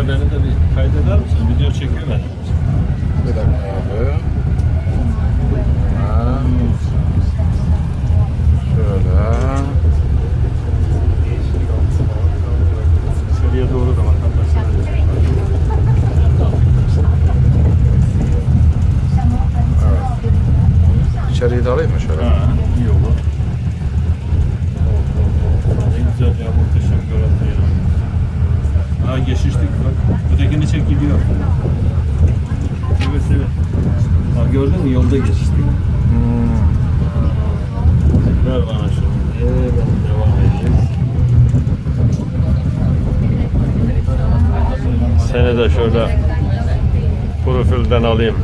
Arada beni de bir kaydeder misin? Video çekiyor ben. Bir dakika abi. Ha. Şöyle. Seriye doğru da vatandaşlar. Evet. İçeriği de alayım mı şöyle? Ha, iyi olur. Ha geçiştik bak. Ötekini çek gidiyor. Evet evet. Ha gördün mü yolda geçiştik. Hmm. Ver bana şunu. Evet devam edeceğiz. Seni de şöyle profilden alayım.